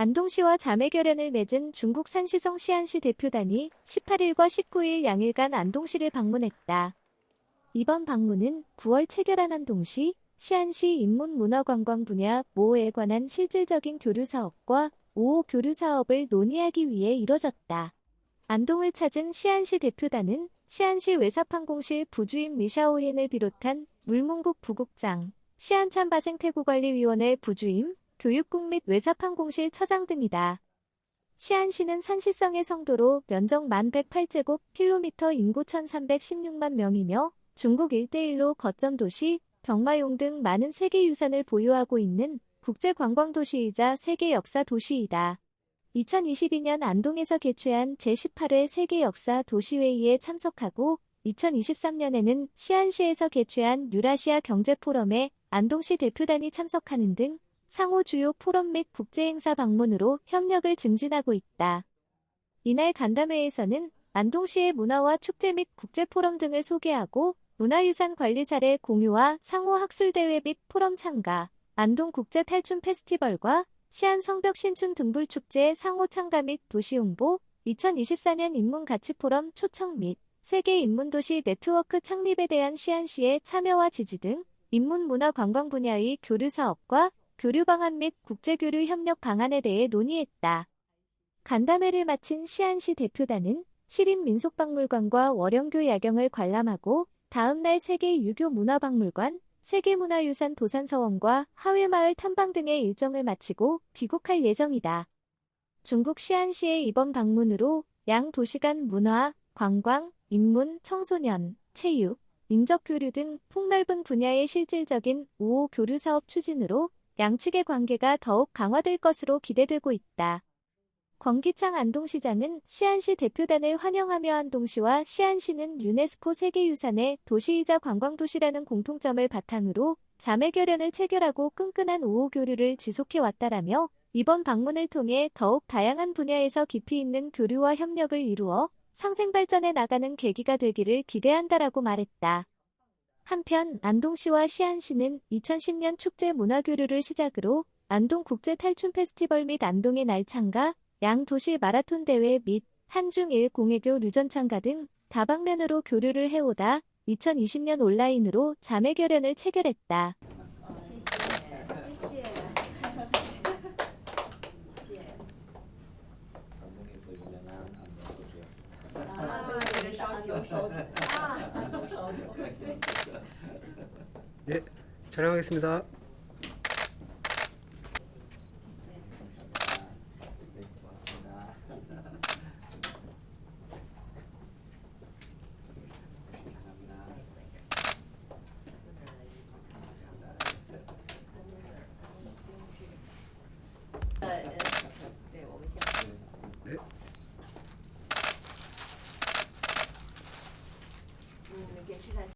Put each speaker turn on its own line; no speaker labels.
안동시와 자매결연을 맺은 중국 산시성 시안시 대표단이 18일과 19일 양일간 안동시를 방문했다. 이번 방문은 9월 체결한 안동시, 시안시 인문문화관광 분야 모에 관한 실질적인 교류 사업과 5호 교류 사업을 논의하기 위해 이뤄졌다. 안동을 찾은 시안시 대표단은 시안시 외사판공실 부주임 미샤오옌을 비롯한 물문국 부국장, 시안참바생태구관리위원회 부주임, 교육국 및 외사판공실 처장 등이다. 시안시는 산시성의 성도로 면적 만 108제곱 킬로미터 인구 1316만 명이며 중국 일대일로 거점 도시, 병마용 등 많은 세계 유산을 보유하고 있는 국제 관광 도시이자 세계 역사 도시이다. 2022년 안동에서 개최한 제18회 세계 역사 도시회의에 참석하고 2023년에는 시안시에서 개최한 유라시아 경제 포럼에 안동시 대표단이 참석하는 등 상호 주요 포럼 및 국제행사 방문으로 협력을 증진하고 있다. 이날 간담회에서는 안동시의 문화와 축제 및 국제포럼 등을 소개하고 문화유산 관리 사례 공유와 상호 학술대회 및 포럼 참가, 안동국제 탈춤 페스티벌과 시안 성벽 신춘 등불축제 상호 참가 및 도시 홍보, 2024년 인문가치포럼 초청 및 세계 인문도시 네트워크 창립에 대한 시안시의 참여와 지지 등 인문문화 관광 분야의 교류 사업과 교류 방안 및 국제교류 협력 방안에 대해 논의했다. 간담회를 마친 시안시 대표단은 시립민속박물관과 월영교 야경을 관람하고 다음날 세계 유교 문화박물관, 세계문화유산 도산서원과 하회마을 탐방 등의 일정을 마치고 귀국할 예정이다. 중국 시안시의 이번 방문으로 양 도시 간 문화, 관광, 인문, 청소년, 체육, 인적 교류 등 폭넓은 분야의 실질적인 우호 교류 사업 추진으로 양측의 관계가 더욱 강화될 것으로 기대되고 있다. 권기창 안동시장은 시안시 대표단을 환영하며 안동시와 시안시는 유네스코 세계유산의 도시이자 관광도시라는 공통점을 바탕으로 자매결연을 체결하고 끈끈한 우호 교류를 지속해왔다라며 이번 방문을 통해 더욱 다양한 분야에서 깊이 있는 교류와 협력을 이루어 상생 발전해 나가는 계기가 되기를 기대한다라고 말했다. 한편 안동시와 시안시는 2010년 축제 문화교류를 시작으로 안동 국제 탈춤 페스티벌 및 안동의 날 참가, 양 도시 마라톤 대회 및 한중일 공예교 류전 참가 등 다방면으로 교류를 해오다 2020년 온라인으로 자매결연을 체결했다.
싸우지. 아, 싸우지.
네, 촬영하겠습니다.